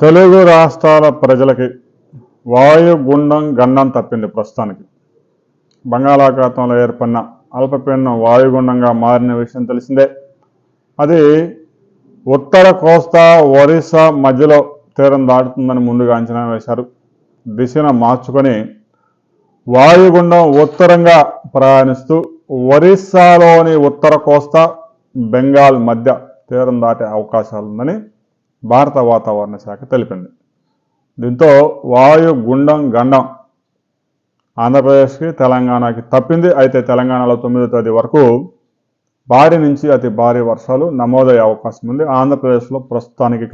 తెలుగు రాష్ట్రాల ప్రజలకి వాయుగుండం గండం తప్పింది ప్రస్తుతానికి. బంగాళాఖాతంలో ఏర్పడిన అల్పపీడనం వాయుగుండంగా మారిన విషయం తెలిసిందే. అది ఉత్తర కోస్తా ఒరిస్సా మధ్యలో తీరం దాటుతుందని ముందుగా అంచనా వేశారు. దిశను మార్చుకొని వాయుగుండం ఉత్తరంగా ప్రయాణిస్తూ ఒరిస్సాలోని ఉత్తర కోస్తా బెంగాల్ మధ్య తీరం దాటే అవకాశాలుందని భారత వాతావరణ శాఖ తెలిపింది. దీంతో వాయు గుండం గండం ఆంధ్రప్రదేశ్కి తెలంగాణకి తప్పింది. అయితే తెలంగాణలో తొమ్మిదో తేదీ వరకు భారీ నుంచి అతి భారీ వర్షాలు నమోదయ్యే అవకాశం ఉంది. ఆంధ్రప్రదేశ్లో ప్రస్తుతానికి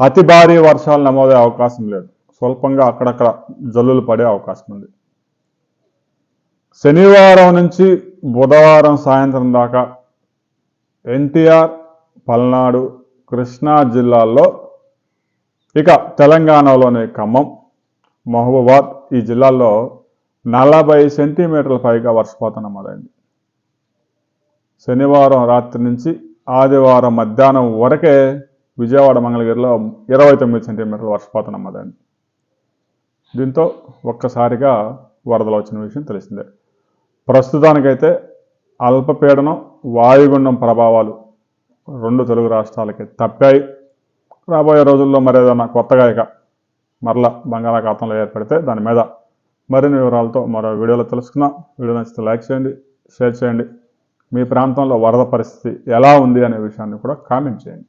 అతి భారీ వర్షాలు నమోదయ్యే అవకాశం లేదు. స్వల్పంగా అక్కడక్కడ జల్లులు పడే అవకాశం ఉంది. శనివారం నుంచి బుధవారం సాయంత్రం దాకా ఎన్టీఆర్ పల్నాడు కృష్ణా జిల్లాల్లో ఇక తెలంగాణలోని ఖమ్మం మహబూబాద్ ఈ జిల్లాల్లో నలభై సెంటీమీటర్ల పైగా వర్షపాతం నమోదైంది. శనివారం రాత్రి నుంచి ఆదివారం మధ్యాహ్నం వరకే విజయవాడ మంగళగిరిలో ఇరవై తొమ్మిది సెంటీమీటర్ల వర్షపాతం నమోదైంది. దీంతో ఒక్కసారిగా వరదలు వచ్చిన విషయం తెలిసిందే. ప్రస్తుతానికైతే అల్పపీడనం వాయుగుండం ప్రభావాలు రెండు తెలుగు రాష్ట్రాలకి తప్పాయి. రాబోయే రోజుల్లో మరేదన్నా కొత్తగా ఇక మరలా బంగాళాఖాతంలో ఏర్పడితే దాని మీద మరిన్ని వివరాలతో మరో వీడియోలో తెలుసుకుందాం. వీడియో నచ్చితే లైక్ చేయండి షేర్ చేయండి. మీ ప్రాంతంలో వరద పరిస్థితి ఎలా ఉంది అనే విషయాన్ని కూడా కామెంట్ చేయండి.